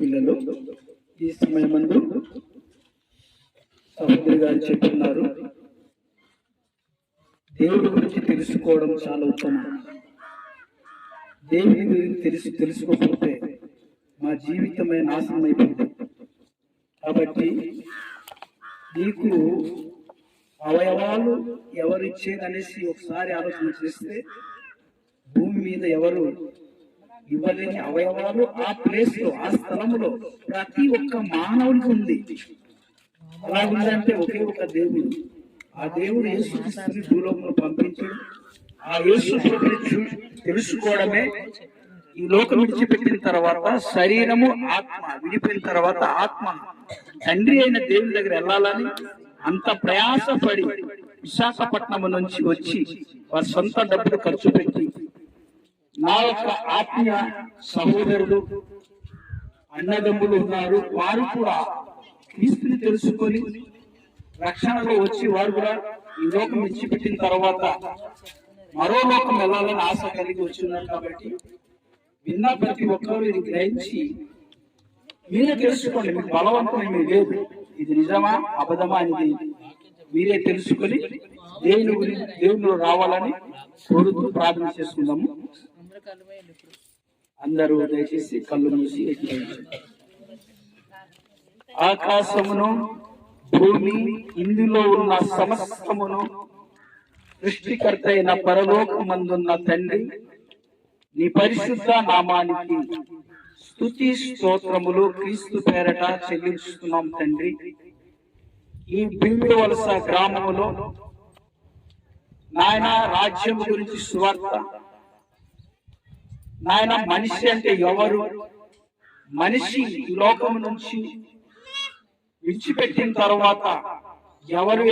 పిల్లలు ఈ సమయమందు సహోదరి గారు చెప్తున్నారు దేవుడి గురించి తెలుసుకోవడం చాలా ఉత్తమం. దేవుడి గురించి తెలుసు తెలుసుకోకపోతే మా జీవితమే నాశనం అయిపోతుంది కాబట్టి నీకు అవయవాలు ఎవరు ఇచ్చేదనేసి ఒకసారి ఆలోచన చేస్తే భూమి మీద ఎవరు ఇవ్వలేని అవయవాలు ఆ ప్లేస్లో ఆ స్థలంలో ప్రతి ఒక్క మానవుడికి ఉంది. అలా ఉందంటే ఒకే ఒక దేవుడు. ఆ దేవుడు యేసుక్రీస్తుని భూలోకంలో పంపించి ఆ యేసు తెలుసుకోవడమే. ఈ లోకం విడిచిపెట్టిన తర్వాత శరీరము ఆత్మ విడిపోయిన తర్వాత ఆత్మ తండ్రి అయిన దేవుని దగ్గర వెళ్ళాలని అంత ప్రయాసపడి విశాఖపట్నం నుంచి వచ్చి వారి సొంత డబ్బులు ఖర్చు పెట్టి నా యొక్క ఆత్మీయ సహోదరుడు అన్నదమ్ములు ఉన్నారు. వారు కూడా క్రీస్తుని తెలుసుకొని రక్షణలో వచ్చి వారు కూడా ఈ లోకం విడిచిపెట్టిన తర్వాత మరో లోకం వెళ్ళాలని ఆశ కలిగి వచ్చిన్నారు కాబట్టి విన్న ప్రతి ఒక్కరు ఇది గ్రహించి మీరే తెలుసుకోండి మీకు బలవంతం ఏమీ లేదు. ఇది నిజమా అబద్ధమా అనేది మీరే తెలుసుకొని దేవుని గురించి దేవునిలో రావాలని కోరుతూ ప్రార్థన చేసుకుందాము. అందరూ దయచేసి కళ్ళు మూసి ఆకాశమును భూమి ఇందులో ఉన్న సమస్తమును సృష్టికర్త అయిన పరలోకమందున్న తండ్రి నీ పరిశుద్ధ నామానికి స్తుతి స్తోత్రములు క్రీస్తు పేరట చెల్లించుతున్నాం తండ్రి. ఈ బిందు వలస గ్రామములో నాయన రాజ్యం గురించి సువార్త నాయన మనిషి అంటే ఎవరు? మనిషి ఈ లోకం నుంచి విడిచిపెట్టిన తర్వాత ఎవరు